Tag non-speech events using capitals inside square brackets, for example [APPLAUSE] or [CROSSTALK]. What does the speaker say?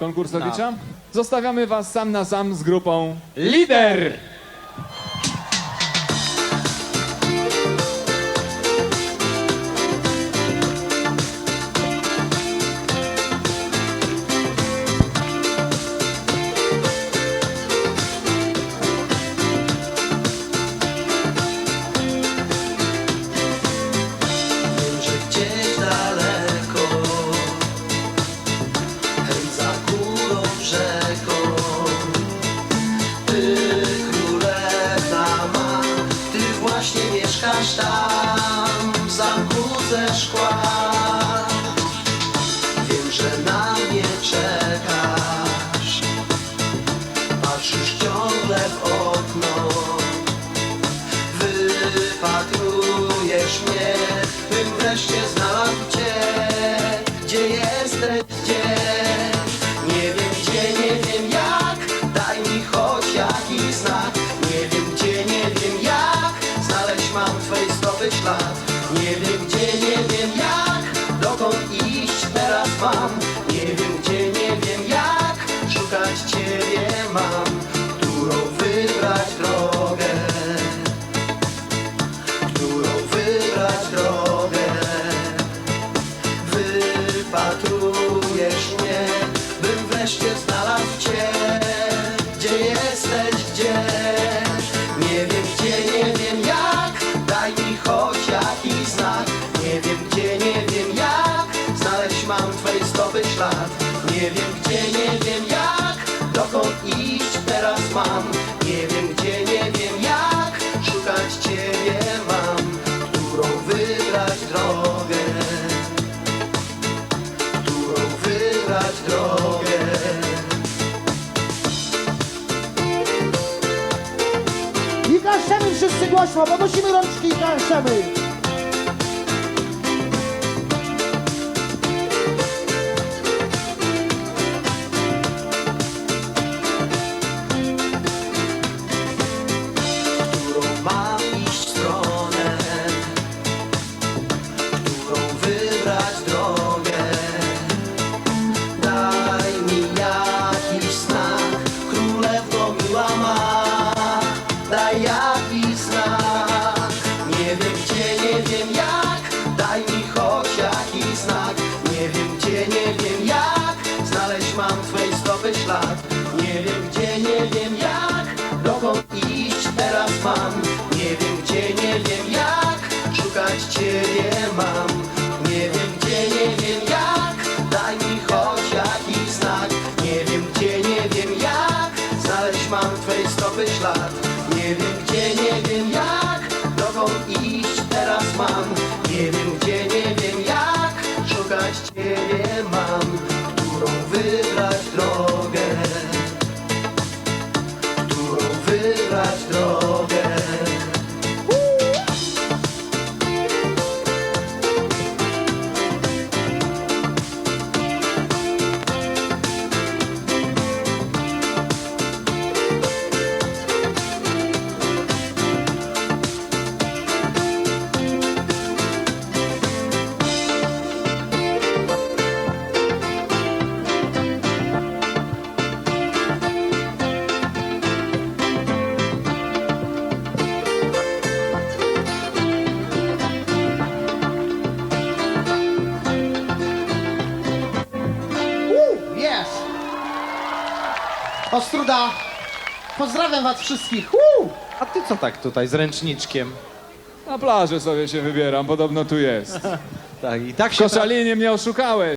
konkursowicza. Zostawiamy was sam na sam z grupą Lider! Tam W zamku ze szkła Wiem, że na mnie czekasz Patrzysz ciągle w okno Wypatrujesz mnie, bym wreszcie znalazł Cię. Gdzie jesteś, gdzie? Nie wiem gdzie, nie wiem jak. Daj mi choć jakiś wybrać drogę którą wybrać drogę. Wypatrujesz mnie, bym wreszcie znalazł Cię. Gdzie jesteś, gdzie? Nie wiem gdzie, nie wiem jak. Daj mi choć jakiś znak. Nie wiem gdzie, nie wiem jak. Znaleźć mam Twej stopy ślad. Nie wiem gdzie, nie wiem jak. Dokąd iść teraz mam. Drogę. I klaszczemy wszyscy głośno, podnosimy rączki i. gdzie, nie wiem jak, daj mi choć jakiś znak. Nie wiem gdzie, nie wiem jak, znaleźć mam Twej stopy ślad. Nie wiem gdzie, nie wiem jak, dokąd iść teraz mam. Nie wiem gdzie, nie wiem jak, szukać Ciebie mam. Nie wiem gdzie, nie wiem jak, daj mi choć jakiś znak. Nie wiem gdzie, nie wiem jak, znaleźć mam Twej stopy ślad. Gdzie, nie wiem jak, szukać Ciebie mam. Którą wybrać drogę którą wybrać drogę. Ostruda, pozdrawiam was wszystkich. A ty co tak tutaj z ręczniczkiem? Na plażę sobie się wybieram, podobno tu jest. [LAUGHS] Tak, i tak W się... Koszalinie mnie oszukałeś.